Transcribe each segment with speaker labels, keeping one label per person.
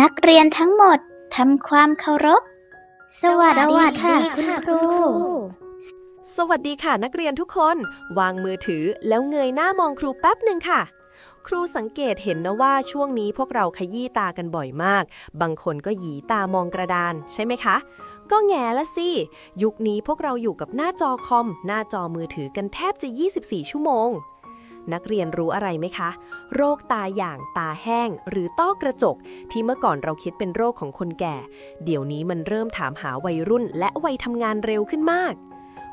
Speaker 1: นักเรียนทั้งหมดทำความเคารพ สวัสดีค่ะคุณครู
Speaker 2: สวัสดีค่ะนักเรียนทุกคน วางมือถือแล้วเงยหน้ามองครูแป๊บหนึ่งค่ะ ครูสังเกตเห็นนะว่าช่วงนี้พวกเราขยี้ตากันบ่อยมาก บางคนก็หยีตามองกระดานใช่ไหมคะ ก็แง่ละสิ ยุคนี้พวกเราอยู่กับหน้าจอคอม หน้าจอมือถือกันแทบจะ 24 ชั่วโมง นักเรียนรู้อะไรไหมคะ โรคตาอย่างตาแห้ง หรือต้อกระจก ที่เมื่อก่อนเราคิดเป็นโรคของคนแก่ เดี๋ยวนี้มันเริ่มถามหาวัยรุ่น และวัยทำงานเร็วขึ้นมาก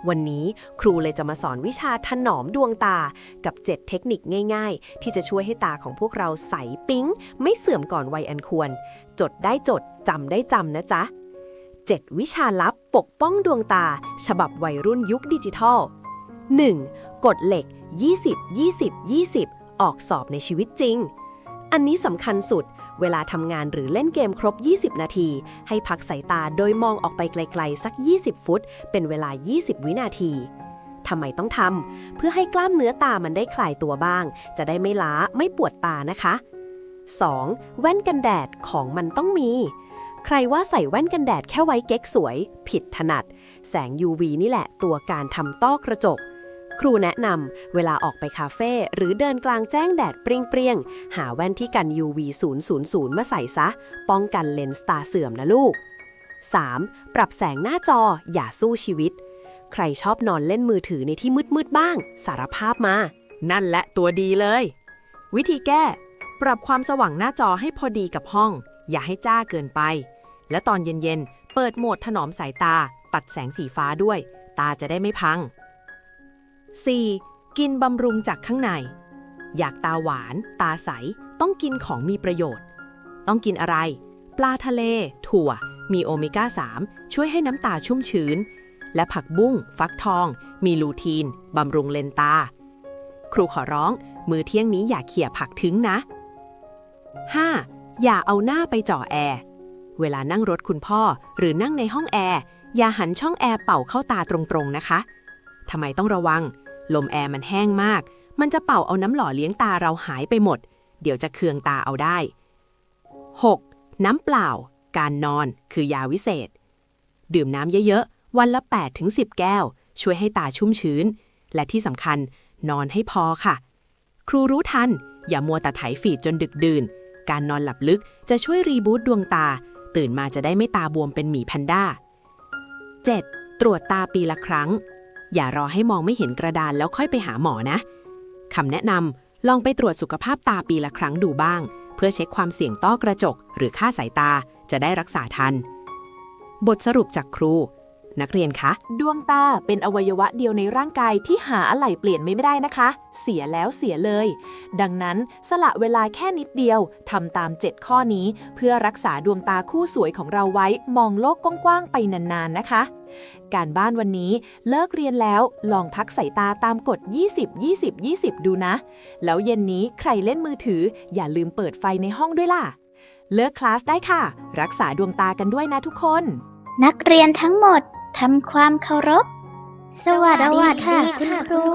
Speaker 2: วันนี้ครูเลยจะมาสอนวิชาถนอมดวงตากับ 7 เทคนิคง่าย ๆ ที่จะช่วยให้ตาของพวกเราใสปิ๊ง ไม่เสื่อมก่อนวัยอันควร จดได้จดจำได้จำนะจ๊ะ 7 วิชาลับปกป้องดวงตา ฉบับวัยรุ่นยุคดิจิทัล 1. กฎเหล็ก 20 20 20 ออกสอบในชีวิตจริง อันนี้สำคัญสุด เวลาทำงานหรือเล่นเกมครบ 20 นาที ให้พักสายตาโดยมองออกไปไกลๆ สัก 20 ฟุต เป็นเวลา 20 วินาทีทำไมต้องทำ เพื่อให้กล้ามเนื้อตามันได้คลายตัวบ้าง จะได้ไม่ล้าไม่ปวดตานะคะ 2. แว่นกันแดดของมันต้องมี ใครว่าใส่แว่นกันแดดแค่ไว้เก๊กสวย ผิดถนัด แสง UV นี่แหละตัวการทำต้อกระจก ครูแนะนำเวลาออกไปคาเฟ่หรือเดินกลางแจ้งแดดเปรี้ยงๆ หาแว่นที่กัน UV 000 มาใส่ซะ ป้องกันเลนส์ตาเสื่อมนะลูก 3. ปรับแสงหน้าจออย่าสู้ชีวิต ใครชอบนอนเล่นมือถือในที่มืดๆบ้าง สารภาพมา
Speaker 3: นั่นแหละตัวดีเลย วิธีแก้ ปรับความสว่างหน้าจอให้พอดีกับห้อง อย่าให้จ้าเกินไป และตอนเย็นๆเปิดโหมดถนอมสายตา ตัดแสงสีฟ้าด้วย ตาจะได้ไม่พัง 4. กินบำรุงจากข้างใน อยากตาหวาน ตาใส ต้องกินของมีประโยชน์ ต้องกินอะไร ปลาทะเล ถั่ว มีโอเมก้า 3 ช่วยให้น้ำตาชุ่มชื้น และผักบุ้ง ฟักทอง มีลูทีน บำรุงเลนตา ครูขอร้อง มือเที่ยงนี้อย่าเขี่ยผักทิ้งนะ 5. อย่าเอาหน้าไปจ่อแอร์ เวลานั่งรถคุณพ่อหรือนั่งในห้องแอร์ อย่าหันช่องแอร์เป่าเข้าตาตรงๆนะคะ ทำไมต้องระวัง ลมแอร์มันแห้งมาก มันจะเป่าเอาน้ำหล่อเลี้ยงตาเราหายไปหมด เดี๋ยวจะเคืองตาเอาได้ 6. น้ำเปล่า การนอนคือยาวิเศษ ดื่มน้ำเยอะๆ วันละ 8-10 แก้ว ช่วยให้ตาชุ่มชื้น และที่สำคัญนอนให้พอค่ะ ครูรู้ทัน อย่ามัวแต่ไถฟีดจนดึกดื่น การนอนหลับลึกจะช่วยรีบูตดวงตา ตื่นมาจะได้ไม่ตาบวมเป็นหมีแพนด้า 7. ตรวจตาปีละครั้ง อย่ารอให้มองไม่เห็นกระดานแล้วค่อยไปหาหมอนะคำแนะนำลองไปตรวจสุขภาพตาปีละครั้งดูบ้าง เพื่อเช็คความเสี่ยงต้อกระจก หรือค่าสายตาจะได้รักษาทัน บทสรุปจากครู นักเรียนคะ
Speaker 4: ดวงตาเป็นอวัยวะเดียวในร่างกายที่หาอะไหล่เปลี่ยนไม่ได้นะคะ เสียแล้วเสียเลย ดังนั้นสละเวลาแค่นิดเดียวทำตาม 7 ข้อนี้ เพื่อรักษาดวงตาคู่สวยของเราไว้มองโลกกว้างๆไปนานๆนะคะ การบ้านวันนี้เลิกเรียนแล้วลองพักสายตาตามกฎ 20 20 20 ดูนะ แล้วเย็นนี้ใครเล่นมือถือ อย่าลืมเปิดไฟในห้องด้วยล่ะ เลิกคลาสได้ค่ะ รักษาดวงตากันด้วยนะทุกคน
Speaker 1: นักเรียนทั้งหมด ทำความเคารพ สวัสดีค่ะคุณครู